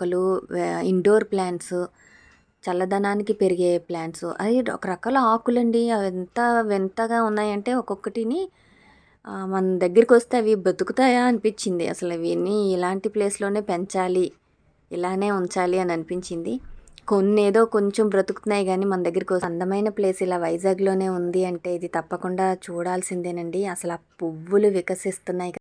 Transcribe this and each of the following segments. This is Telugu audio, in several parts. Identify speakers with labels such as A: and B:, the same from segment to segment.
A: మొక్కలు ఇండోర్ ప్లాంట్స్ చల్లదనానికి పెరిగే ప్లాంట్స్ అవి రకరకాల ఆకులండి. అవి ఎంత వింతగా ఉన్నాయంటే ఒక్కొక్కటిని మన దగ్గరికి వస్తే అవి బతుకుతాయా అనిపించింది. అసలు ఇవన్నీ ఇలాంటి ప్లేస్లోనే పెంచాలి ఇలానే ఉంచాలి అని అనిపించింది. కొన్ని ఏదో కొంచెం బ్రతుకుతున్నాయి కానీ మన దగ్గరికి అందమైన ప్లేస్ ఇలా వైజాగ్లోనే ఉంది అంటే ఇది తప్పకుండా చూడాల్సిందేనండి. అసలు ఆ పువ్వులు వికసిస్తున్నాయి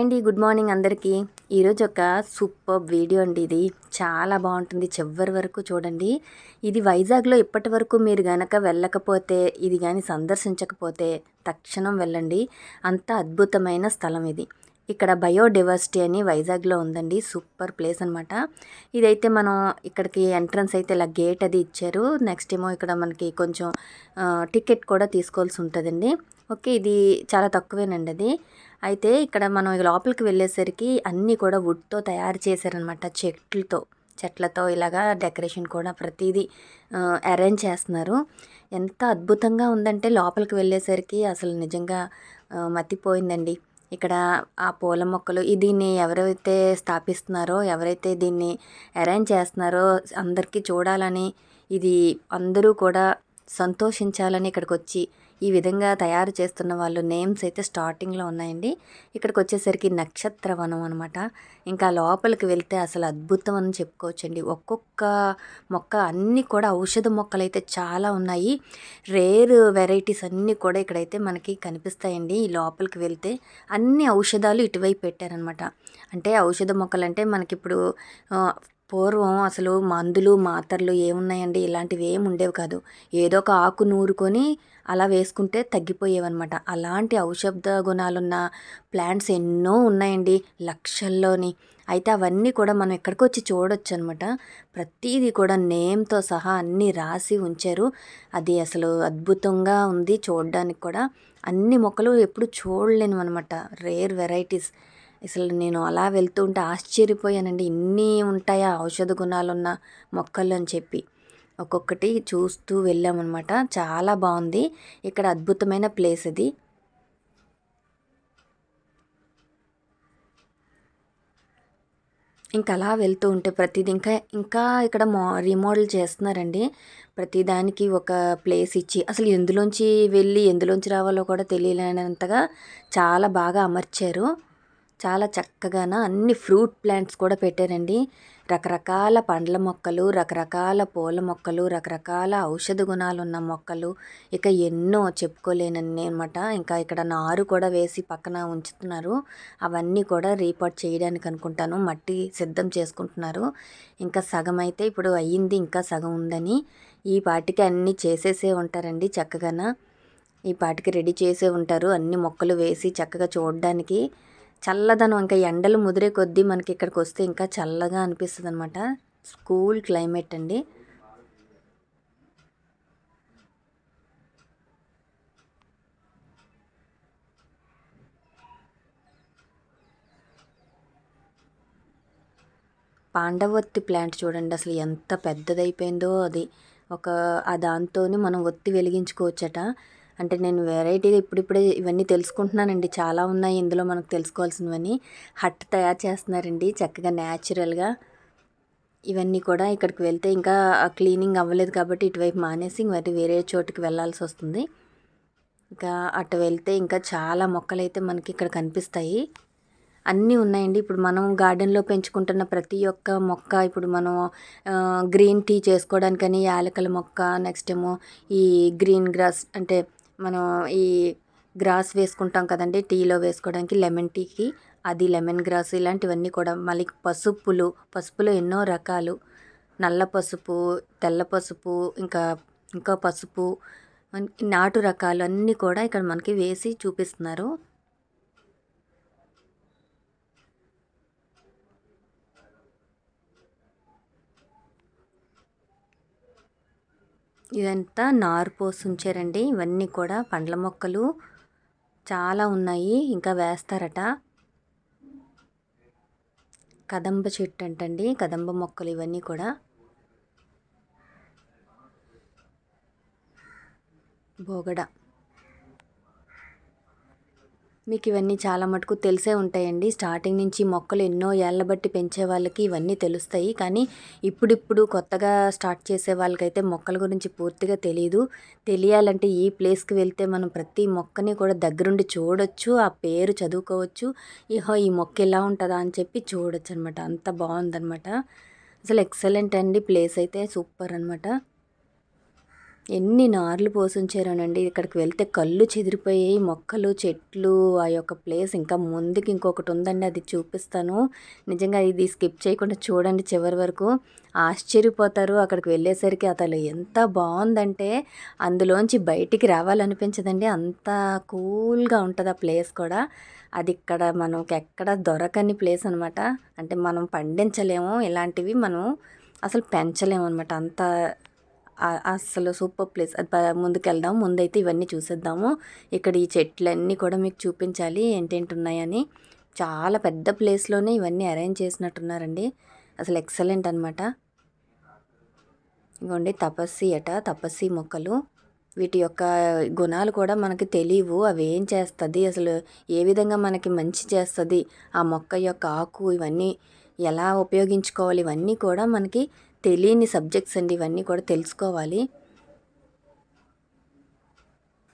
A: హాయ్ అండి గుడ్ మార్నింగ్ అందరికీ. ఈరోజు ఒక సూపర్ వీడియో అండి ఇది. చాలా బాగుంటుంది. చివరి వరకు చూడండి. ఇది వైజాగ్లో ఇప్పటి వరకు మీరు గనక వెళ్ళకపోతే ఇది కానీ సందర్శించకపోతే తక్షణం వెళ్ళండి. అంత అద్భుతమైన స్థలం ఇది. ఇక్కడ బయోడైవర్సిటీ అని వైజాగ్లో ఉందండి. సూపర్ ప్లేస్ అనమాట ఇదైతే మనం ఇక్కడికి ఎంట్రన్స్ అయితే ఇలా గేట్ అది ఇచ్చారు. నెక్స్ట్ ఏమో ఇక్కడ మనకి కొంచెం టికెట్ కూడా తీసుకోవాల్సి ఉంటుందండి. ఓకే ఇది చాలా తక్కువేనండి అది. అయితే ఇక్కడ మనం లోపలికి వెళ్ళేసరికి అన్నీ కూడా వుడ్తో తయారు చేశారనమాట చెట్లతో. చెట్లతో ఇలాగా డెకరేషన్ కూడా ప్రతిదీ అరేంజ్ చేస్తున్నారు. ఎంత అద్భుతంగా ఉందంటే లోపలికి వెళ్ళేసరికి అసలు నిజంగా మతిపోయిందండి. ఇక్కడ ఆ పూల మొక్కలు దీన్ని ఎవరైతే స్థాపిస్తున్నారో ఎవరైతే దీన్ని అరేంజ్ చేస్తున్నారో అందరికీ చూడాలని ఇది అందరూ కూడా సంతోషించాలని ఇక్కడికి వచ్చి ఈ విధంగా తయారు చేస్తున్న వాళ్ళు నేమ్స్ అయితే స్టార్టింగ్లో ఉన్నాయండి. ఇక్కడికి వచ్చేసరికి నక్షత్ర వనం అనమాట ఇంకా లోపలికి వెళ్తే అసలు అద్భుతం అని చెప్పుకోవచ్చండి. ఒక్కొక్క మొక్క అన్నీ కూడా ఔషధ మొక్కలు అయితే చాలా ఉన్నాయి. రేర్ వెరైటీస్ అన్నీ కూడా ఇక్కడైతే మనకి కనిపిస్తాయండి. ఈ లోపలికి వెళ్తే అన్ని ఔషధాలు ఇటువైపు పెట్టారనమాట అంటే ఔషధ మొక్కలు అంటే మనకిప్పుడు పూర్వం అసలు మందులు మాత్రలు ఏమున్నాయండి? ఇలాంటివి ఏమి ఉండేవి కాదు. ఏదో ఒక ఆకు నూరుకొని అలా వేసుకుంటే తగ్గిపోయేవన్నమాట. అలాంటి ఔషధ గుణాలున్న ప్లాంట్స్ ఎన్నో ఉన్నాయండి లక్షల్లోని. అయితే అవన్నీ కూడా మనం ఎక్కడికి వచ్చి చూడొచ్చు అనమాట ప్రతిదీ కూడా నేమ్తో సహా అన్నీ రాసి ఉంచారు. అది అసలు అద్భుతంగా ఉంది చూడడానికి కూడా. అన్ని మొక్కలు ఎప్పుడు చూడలేను అనమాట రేర్ వెరైటీస్. అసలు నేను అలా వెళ్తూ ఉంటే ఆశ్చర్యపోయానండి. ఇన్ని ఉంటాయా ఔషధ గుణాలున్న మొక్కలు అని చెప్పి. ఒక్కొక్కటి చూస్తూ వెళ్ళామన్నమాట. చాలా బాగుంది. ఇక్కడ అద్భుతమైన ప్లేస్ ఇది. ఇంకా అలా వెళ్తూ ఉంటే ప్రతిదీ ఇంకా ఇంకా ఇక్కడ మో రీమోడల్ చేస్తున్నారండి. ప్రతిదానికి ఒక ప్లేస్ ఇచ్చి అసలు ఎందులోంచి వెళ్ళి ఎందులోంచి రావాలో కూడా తెలియలేనంతగా చాలా బాగా అమర్చారు. చాలా చక్కగాన అన్ని ఫ్రూట్ ప్లాంట్స్ కూడా పెట్టారండి. రకరకాల పండ్ల మొక్కలు రకరకాల పూల మొక్కలు రకరకాల ఔషధ గుణాలు ఉన్న మొక్కలు. ఇక ఎన్నో చెప్పుకోలేనన్ని అనమాట ఇంకా ఇక్కడ నారు కూడా వేసి పక్కన ఉంచుతున్నారు. అవన్నీ కూడా రీపాట్ చేయడానికి అనుకుంటాను. మట్టి సిద్ధం చేసుకుంటున్నారు. ఇంకా సగం అయితే ఇప్పుడు అయ్యింది. ఇంకా సగం ఉందని ఈ పాటికి అన్నీ చేసేసే ఉంటారండి చక్కగాన. ఈ పాటికి రెడీ చేసే ఉంటారు. అన్ని మొక్కలు వేసి చక్కగా చూడడానికి చల్లదనం ఇంకా ఎండలు ముదిరే కొద్దీ మనకి ఇక్కడికి వస్తే ఇంకా చల్లగా అనిపిస్తుంది అనమాట కూల్ క్లైమేట్ అండి. పాండవత్తి ప్లాంట్ చూడండి అసలు ఎంత పెద్దదైపోయిందో అది. ఒక ఆ దాంతోనే మనం ఒత్తి వెలిగించుకోవచ్చట. అంటే నేను వెరైటీగా ఇప్పుడిప్పుడే ఇవన్నీ తెలుసుకుంటున్నానండి. చాలా ఉన్నాయి. ఇందులో మనకు తెలుసుకోవాల్సినవన్నీ హట్ తయారు చేస్తున్నారండి. చక్కగా న్యాచురల్గా ఇవన్నీ కూడా ఇక్కడికి వెళ్తే ఇంకా క్లీనింగ్ అవ్వలేదు కాబట్టి ఇటువైపు మానేసి మరి వేరే చోటుకి వెళ్ళాల్సి వస్తుంది. ఇంకా అటు వెళ్తే ఇంకా చాలా మొక్కలు అయితే మనకి ఇక్కడ కనిపిస్తాయి. అన్నీ ఉన్నాయండి. ఇప్పుడు మనం గార్డెన్లో పెంచుకుంటున్న ప్రతి ఒక్క మొక్క ఇప్పుడు మనం గ్రీన్ టీ చేసుకోవడానికని యాలకల మొక్క నెక్స్ట్ ఏమో ఈ గ్రీన్ గ్రాస్ అంటే మనం ఈ గ్రాస్ వేసుకుంటాం కదండి టీలో వేసుకోవడానికి లెమన్ టీకి. అది లెమన్ గ్రాస్ ఇలాంటివన్నీ కూడా మళ్ళీ పసుపులు పసుపులో ఎన్నో రకాలు. నల్ల పసుపు తెల్ల పసుపు ఇంకా ఇంకా పసుపు నాటు రకాలు అన్నీ కూడా ఇక్కడ మనకి వేసి చూపిస్తున్నారు. ఇదంతా నారు పోసి ఉంచారండి ఇవన్నీ కూడా పండ్ల మొక్కలు చాలా ఉన్నాయి. ఇంకా వేస్తారట. కదంబ చెట్టు అంటండి. కదంబ మొక్కలు ఇవన్నీ కూడా. బోగడ. మీకు ఇవన్నీ చాలా మటుకు తెలిసే ఉంటాయండి. స్టార్టింగ్ నుంచి మొక్కలు ఎన్నో ఏళ్ళ బట్టి పెంచే వాళ్ళకి ఇవన్నీ తెలుస్తాయి. కానీ ఇప్పుడిప్పుడు కొత్తగా స్టార్ట్ చేసే వాళ్ళకైతే మొక్కల గురించి పూర్తిగా తెలియదు తెలియాలంటే ఈ ప్లేస్కి వెళ్తే మనం ప్రతి మొక్కని కూడా దగ్గరుండి చూడొచ్చు ఆ పేరు చదువుకోవచ్చు. ఇహో ఈ మొక్క ఎలా ఉంటుందా అని చెప్పి చూడొచ్చు అనమాట అంత బాగుందనమాట. అసలు ఎక్సలెంట్ అండి ప్లేస్ అయితే. సూపర్ అనమాట. ఎన్ని నార్లు పోసుంచారోనండి. ఇక్కడికి వెళ్తే కళ్ళు చెదిరిపోయాయి మొక్కలు చెట్లు ఆ యొక్క ప్లేస్ ఇంకా ముందుకి ఇంకొకటి ఉందండి అది చూపిస్తాను. నిజంగా ఇది స్కిప్ చేయకుండా చూడండి చివరి వరకు. ఆశ్చర్యపోతారు అక్కడికి వెళ్ళేసరికి అతను ఎంత బాగుందంటే అందులోంచి బయటికి రావాలనిపించదండి. అంత కూల్గా ఉంటుంది ఆ ప్లేస్ కూడా. అది ఇక్కడ మనకి ఎక్కడ దొరకని ప్లేస్ అనమాట అంటే మనం పండించలేము ఇలాంటివి మనం అసలు పెంచలేము అనమాట అంత అసలు సూపర్ ప్లేస్. అది ముందుకెళ్దాం ముందైతే ఇవన్నీ చూసేద్దాము. ఇక్కడ ఈ చెట్లన్నీ కూడా మీకు చూపించాలి ఏంటేంటి ఉన్నాయని చాలా పెద్ద ప్లేస్లోనే ఇవన్నీ అరేంజ్ చేసినట్టున్నారండి. అసలు ఎక్సలెంట్ అనమాట ఇగోండి తపస్సి అట తపస్సి మొక్కలు. వీటి యొక్క గుణాలు కూడా మనకి తెలియవు. అవి ఏం చేస్తుంది? అసలు ఏ విధంగా మనకి మంచి చేస్తుంది? ఆ మొక్క యొక్క ఆకు ఇవన్నీ ఎలా ఉపయోగించుకోవాలి? ఇవన్నీ కూడా మనకి తెలియని సబ్జెక్ట్స్ అండి ఇవన్నీ కూడా తెలుసుకోవాలి.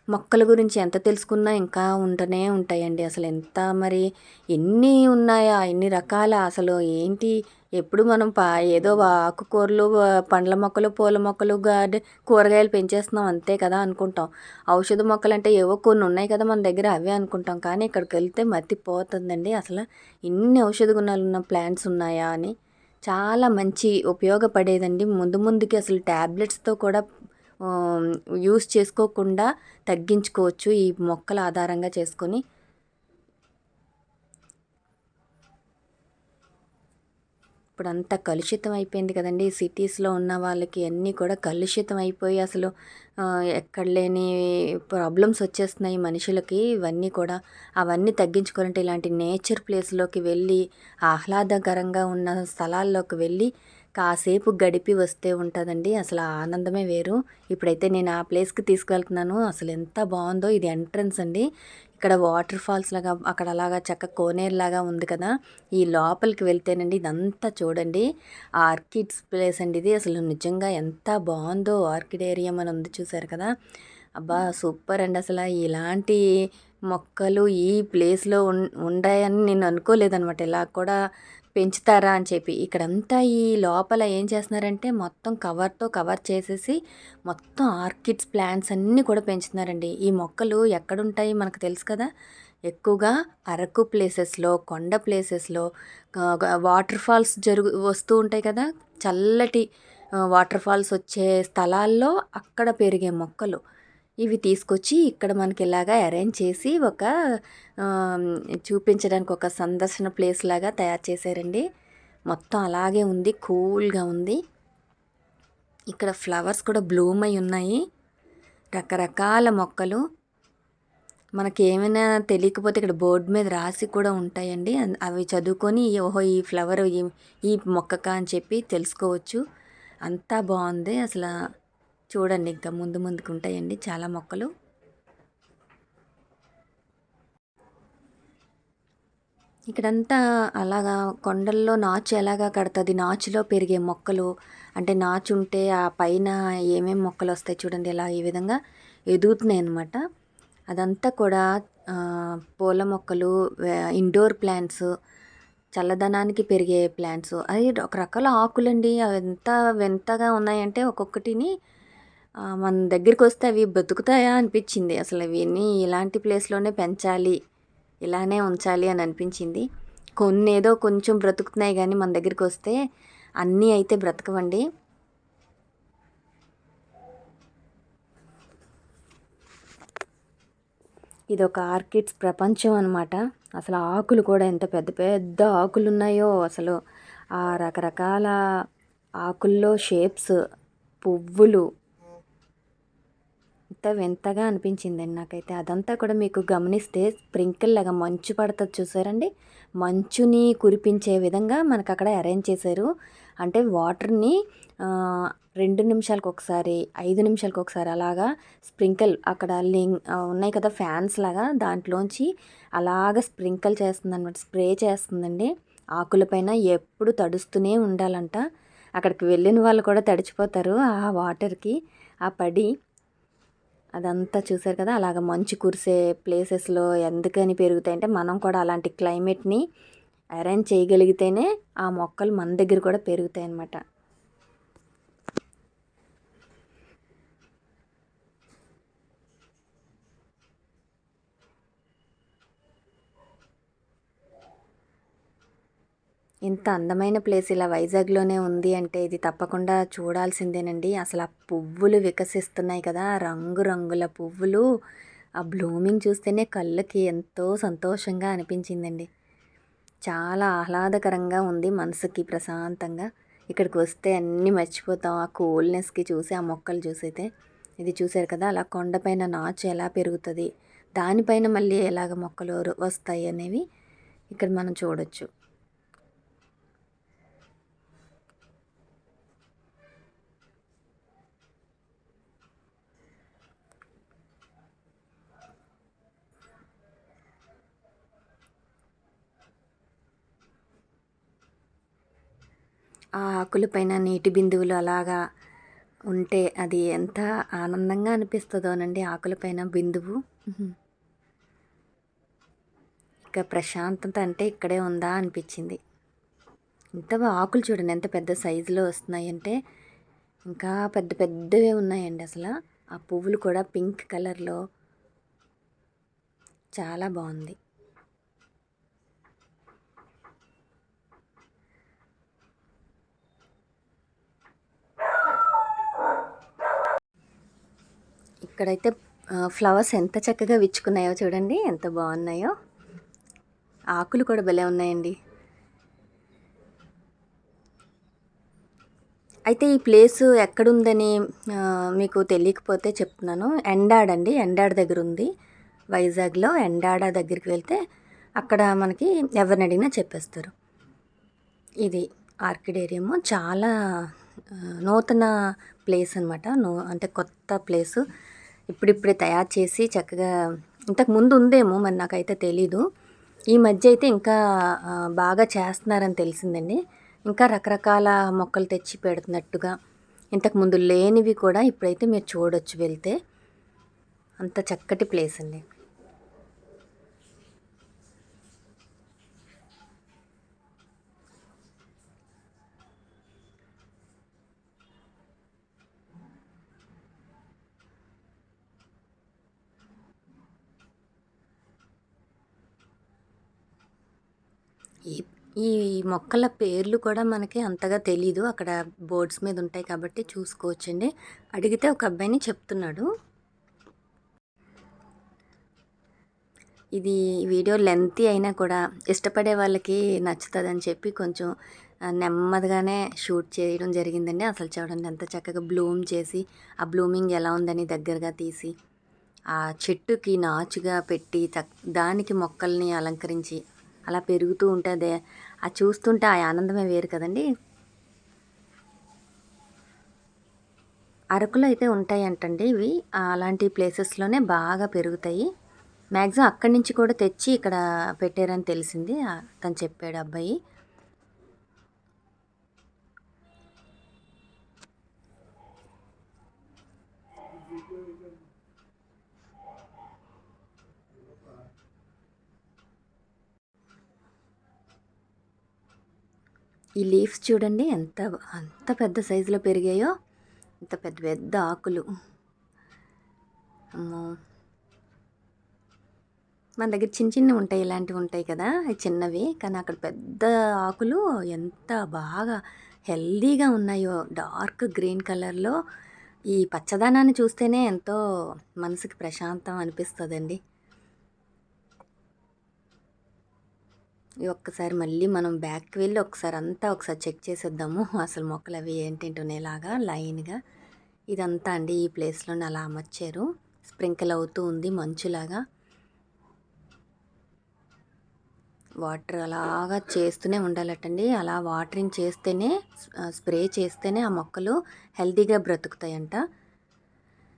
A: మొక్కల గురించి ఎంత తెలుసుకున్నా ఇంకా ఉంటూనే ఉంటాయండి. అసలు ఎంత మరి ఎన్ని ఉన్నాయా ఎన్ని రకాల అసలు ఏంటి ఎప్పుడు మనం పా ఏదో ఆకుకూరలు పండ్ల మొక్కలు పూల మొక్కలు గార్డెన్ కూరగాయలు పెంచేస్తున్నాం అంతే కదా అనుకుంటాం. ఔషధ మొక్కలు అంటే ఏవో కొన్ని ఉన్నాయి కదా మన దగ్గర అవే అనుకుంటాం. కానీ ఇక్కడికి వెళ్తే మతిపోతుందండి. అసలు ఇన్ని ఔషధ గుణాలు ఉన్న ప్లాంట్స్ ఉన్నాయా అని. చాలా మంచి ఉపయోగపడేదండి. ముందు ముందుకి అసలు ట్యాబ్లెట్స్తో కూడా యూస్ చేసుకోకుండా తగ్గించుకోవచ్చు ఈ మొక్కల ఆధారంగా చేసుకొని. ఇప్పుడు అంతా కలుషితం అయిపోయింది కదండి. సిటీస్లో ఉన్న వాళ్ళకి అన్నీ కూడా కలుషితం అయిపోయి అసలు ఎక్కడ లేని ప్రాబ్లమ్స్ వచ్చేస్తున్నాయి మనుషులకి. ఇవన్నీ కూడా అవన్నీ తగ్గించుకోవాలంటే ఇలాంటి నేచర్ ప్లేస్లోకి వెళ్ళి ఆహ్లాదకరంగా ఉన్న స్థలాల్లోకి వెళ్ళి కాసేపు గడిపి వస్తే ఉంటుందండి. అసలు ఆనందమే వేరు. ఇప్పుడైతే నేను ఆ ప్లేస్కి తీసుకెళ్తున్నాను. అసలు ఎంత బాగుందో ఇది ఎంట్రన్స్ అండి. ఇక్కడ వాటర్ ఫాల్స్ లాగా అక్కడ అలాగా చక్క కోనేరు లాగా ఉంది కదా. ఈ లోపలికి వెళ్తేనండి ఇదంతా చూడండి. ఆర్కిడ్స్ ప్లేస్ అండి ఇది. అసలు నిజంగా ఎంత బాగుందో ఆర్కిడ్ ఏరియా అని ఉంది చూసారు కదా. అబ్బా సూపర్ అండి అసలు. ఇలాంటి మొక్కలు ఈ ప్లేస్లో ఉం ఉండాయని నేను అనుకోలేదనమాట ఇలా కూడా పెంచుతారా అని చెప్పి ఇక్కడంతా ఈ లోపల ఏం చేస్తున్నారంటే మొత్తం కవర్తో కవర్ చేసేసి మొత్తం ఆర్కిడ్స్ ప్లాంట్స్ అన్నీ కూడా పెంచుతున్నారండి. ఈ మొక్కలు ఎక్కడుంటాయి మనకు తెలుసు కదా? ఎక్కువగా అరకు ప్లేసెస్లో కొండ ప్లేసెస్లో వాటర్ ఫాల్స్ జరుగు వస్తూ ఉంటాయి కదా? చల్లటి వాటర్ ఫాల్స్ వచ్చే స్థలాల్లో అక్కడ పెరిగే మొక్కలు. ఇవి తీసుకొచ్చి ఇక్కడ మనకి ఇలాగా అరేంజ్ చేసి ఒక చూపించడానికి ఒక సందర్శన ప్లేస్ లాగా తయారు చేశారండి. మొత్తం అలాగే ఉంది కూల్గా ఉంది. ఇక్కడ ఫ్లవర్స్ కూడా బ్లూమ్ అయి ఉన్నాయి. రకరకాల మొక్కలు. మనకి ఏమైనా తెలియకపోతే ఇక్కడ బోర్డు మీద రాసి కూడా ఉంటాయండి. అవి చదువుకొని ఓహో ఈ ఫ్లవర్ ఈ ఈ మొక్కక అని చెప్పి తెలుసుకోవచ్చు. అంతా బాగుంది. అసలు చూడండి ఇంకా ముందు ముందుకు ఉంటాయండి చాలా మొక్కలు. ఇక్కడంతా అలాగా కొండల్లో నాచు ఎలాగా కడుతుంది? నాచులో పెరిగే మొక్కలు అంటే నాచు ఉంటే ఆ పైన ఏమేమి మొక్కలు వస్తాయి చూడండి ఇలా ఈ విధంగా ఎదుగుతున్నాయి అన్నమాట. అదంతా కూడా పూల మొక్కలు ఇండోర్ ప్లాంట్స్ చల్లదనానికి పెరిగే ప్లాంట్స్ అది ఒక రకాల ఆకులండి. అవి ఎంత వింతగా ఉన్నాయంటే ఒక్కొక్కటిని మన దగ్గరికి వస్తే అవి బతుకుతాయా అనిపించింది. అసలు ఇవన్నీ ఇలాంటి ప్లేస్లోనే పెంచాలి ఇలానే ఉంచాలి అని అనిపించింది. కొన్ని ఏదో కొంచెం బ్రతుకుతున్నాయి కానీ మన దగ్గరికి వస్తే అన్నీ అయితే బ్రతకవండి. ఇది ఒక ఆర్కిడ్స్ ప్రపంచం అనమాట అసలు ఆకులు కూడా ఎంత పెద్ద పెద్ద ఆకులు ఉన్నాయో అసలు. ఆ రకరకాల ఆకుల్లో షేప్స్ పువ్వులు ఎంత వింతగా అనిపించిందండి నాకైతే. అదంతా కూడా మీకు గమనిస్తే స్ప్రింకిల్ లాగా మంచు పడుతుంది చూసారండి? మంచుని కురిపించే విధంగా మనకు అక్కడ అరేంజ్ చేశారు. అంటే వాటర్ని రెండు నిమిషాలకు ఒకసారి ఐదు నిమిషాలకు ఒకసారి అలాగా స్ప్రింకిల్ అక్కడ లింగ్ ఉన్నాయి కదా ఫ్యాన్స్ లాగా దాంట్లోంచి అలాగ స్ప్రింకిల్ చేస్తుందన్నమాట స్ప్రే చేస్తుందండి. ఆకులపైన ఎప్పుడు తడుస్తూనే ఉండాలంట. అక్కడికి వెళ్ళిన వాళ్ళు కూడా తడిచిపోతారు ఆ వాటర్కి. ఆ పడి అదంతా చూసారు కదా అలాగ మంచు కురిసే ప్లేసెస్లో ఎందుకని పెరుగుతాయంటే మనం కూడా అలాంటి క్లైమేట్ని అరేంజ్ చేయగలిగితేనే ఆ మొక్కలు మన దగ్గర కూడా పెరుగుతాయి అన్నమాట ఇంత అందమైన ప్లేస్ ఇలా వైజాగ్లోనే ఉంది అంటే ఇది తప్పకుండా చూడాల్సిందేనండి. అసలు ఆ పువ్వులు వికసిస్తున్నాయి కదా రంగురంగుల పువ్వులు. ఆ బ్లూమింగ్ చూస్తేనే కళ్ళకి ఎంతో సంతోషంగా అనిపించిందండి. చాలా ఆహ్లాదకరంగా ఉంది మనసుకి ప్రశాంతంగా. ఇక్కడికి వస్తే అన్నీ మర్చిపోతాం. ఆ కూల్నెస్కి చూసి ఆ మొక్కలు చూసైతే ఇది చూశారు కదా అలా కొండపైన నాచు ఎలా పెరుగుతుంది దానిపైన మళ్ళీ ఎలాగ మొక్కలు వస్తాయి అనేవి ఇక్కడ మనం చూడొచ్చు. ఆ ఆకులపైన నీటి బిందువులు అలాగా ఉంటే అది ఎంత ఆనందంగా అనిపిస్తుందోనండి ఆకులపైన బిందువు. ఇక ప్రశాంతత అంటే ఇక్కడే ఉందా అనిపించింది. ఇంత ఆకులు చూడండి ఎంత పెద్ద సైజులో వస్తున్నాయి అంటే ఇంకా పెద్ద పెద్దవే ఉన్నాయండి అసలు. ఆ పువ్వులు కూడా పింక్ కలర్లో. చాలా బాగుంది. ఇక్కడైతే ఫ్లవర్స్ ఎంత చక్కగా విచ్చుకున్నాయో చూడండి ఎంత బాగున్నాయో. ఆకులు కూడా భలే ఉన్నాయండి. అయితే ఈ ప్లేస్ ఎక్కడుందని మీకు తెలియకపోతే చెప్తున్నాను. ఎండాడ్ అండి ఎండాడ్ దగ్గర ఉంది వైజాగ్లో ఎండాడ దగ్గరికి వెళ్తే అక్కడ మనకి ఎవరిని అడిగినా చెప్పేస్తారు. ఇది ఆర్కిడేరియము చాలా నూతన ప్లేస్ అనమాట నూ అంటే కొత్త ప్లేసు. ఇప్పుడిప్పుడే తయారు చేసి చక్కగా ఇంతకు ముందు ఉందేమో మరి నాకైతే తెలీదు. ఈ మధ్య అయితే ఇంకా బాగా చేస్తున్నారని తెలిసిందండి. ఇంకా రకరకాల మొక్కలు తెచ్చి పెడుతున్నట్టుగా. ఇంతకు ముందు లేనివి కూడా ఇప్పుడైతే మీరు చూడొచ్చు వెళ్తే. అంత చక్కటి ప్లేస్ అండి. ఈ మొక్కల పేర్లు కూడా మనకి అంతగా తెలీదు. అక్కడ బోర్డ్స్ మీద ఉంటాయి కాబట్టి చూసుకోవచ్చండి. అడిగితే ఒక అబ్బాయిని చెప్తున్నాడు. ఇది వీడియో లెంత్ అయినా కూడా ఇష్టపడే వాళ్ళకి నచ్చుతుందని చెప్పి కొంచెం నెమ్మదిగానే షూట్ చేయడం జరిగిందండి. అసలు చూడండి ఎంత చక్కగా బ్లూమ్ చేసి ఆ బ్లూమింగ్ ఎలా ఉందని దగ్గరగా తీసి ఆ చెట్టుకి నాచుగా పెట్టి దానికి మొక్కల్ని అలంకరించి అలా పెరుగుతూ ఉంటుంది అది చూస్తుంటే ఆ ఆనందమే వేరు కదండి. అరకులో అయితే ఉంటాయి అంటండి ఇవి అలాంటి ప్లేసెస్లోనే బాగా పెరుగుతాయి. మ్యాక్సిమం అక్కడి నుంచి కూడా తెచ్చి ఇక్కడ పెట్టారని తెలిసింది తను చెప్పాడు అబ్బాయి. ఈ లీవ్స్ చూడండి ఎంత అంత పెద్ద సైజులో పెరిగాయో ఇంత పెద్ద పెద్ద ఆకులు. అమ్మో. మన దగ్గర చిన్న చిన్నవి ఉంటాయి ఇలాంటివి ఉంటాయి కదా చిన్నవి. కానీ అక్కడ పెద్ద ఆకులు ఎంత బాగా హెల్దీగా ఉన్నాయో డార్క్ గ్రీన్ కలర్లో. ఈ పచ్చదనాన్ని చూస్తేనే ఎంతో మనసుకి ప్రశాంతం అనిపిస్తుందండి. ఒక్కసారి మళ్ళీ మనం బ్యాక్కి వెళ్ళి ఒకసారి అంతా ఒకసారి చెక్ చేసేద్దాము. అసలు మొక్కలు అవి ఏంటేంటునేలాగా లైన్గా ఇదంతా అండి ఈ ప్లేస్లోనే అలా అమర్చారు. స్ప్రింకిల్ అవుతూ ఉంది మంచులాగా. వాటర్ అలాగా చేస్తూనే ఉండాలటండి. అలా వాటరింగ్ చేస్తేనే స్ప్రే చేస్తేనే ఆ మొక్కలు హెల్తీగా బ్రతుకుతాయంట.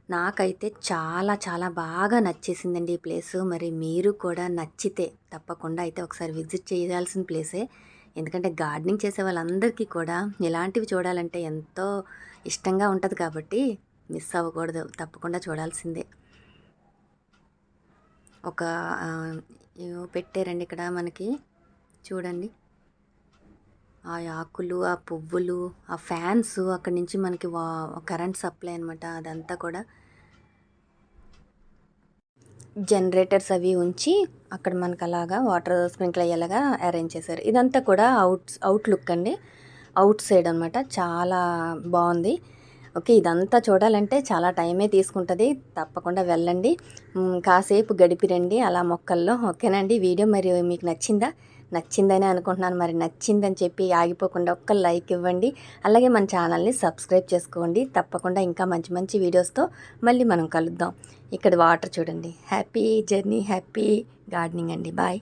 A: నాకైతే చాలా చాలా బాగా నచ్చేసిందండి ఈ ప్లేస్. మరి మీరు కూడా నచ్చితే తప్పకుండా అయితే ఒకసారి విజిట్ చేయాల్సిన ప్లేసే. ఎందుకంటే గార్డెనింగ్ చేసే వాళ్ళందరికీ కూడా ఇలాంటివి చూడాలంటే ఎంతో ఇష్టంగా ఉంటుంది కాబట్టి మిస్ అవ్వకూడదు. తప్పకుండా చూడాల్సిందే. ఒక ఏవో పెట్టారండి ఇక్కడ మనకి. చూడండి. ఆ ఆకులు ఆ పువ్వులు ఆ ఫ్యాన్స్ అక్కడి నుంచి మనకి వా కరెంట్ సప్లై అనమాట అదంతా కూడా. జనరేటర్స్ అవి ఉంచి అక్కడ మనకు అలాగా వాటర్ స్ప్రింకిల్ అయ్యేలాగా అరేంజ్ చేశారు. ఇదంతా కూడా అవుట్ అవుట్ లుక్ అండి. అవుట్ సైడ్ అనమాట చాలా బాగుంది. ఓకే ఇదంతా చూడాలంటే చాలా టైమే తీసుకుంటుంది తప్పకుండా వెళ్ళండి. కాసేపు గడిపి రండి అలా మొక్కల్లో. ఓకేనండి వీడియో మరి మీకు నచ్చిందా? నచ్చిందని అనుకుంటున్నాను. మరి నచ్చిందని చెప్పి ఆగిపోకుండా ఒక్క లైక్ ఇవ్వండి. అలాగే మన ఛానల్ని సబ్స్క్రైబ్ చేసుకోండి. తప్పకుండా ఇంకా మంచి మంచి వీడియోస్తో మళ్ళీ మనం కలుద్దాం. ఇక్కడ వాటర్ చూడండి. హ్యాపీ జర్నీ హ్యాపీ గార్డెనింగ్ అండి. బాయ్.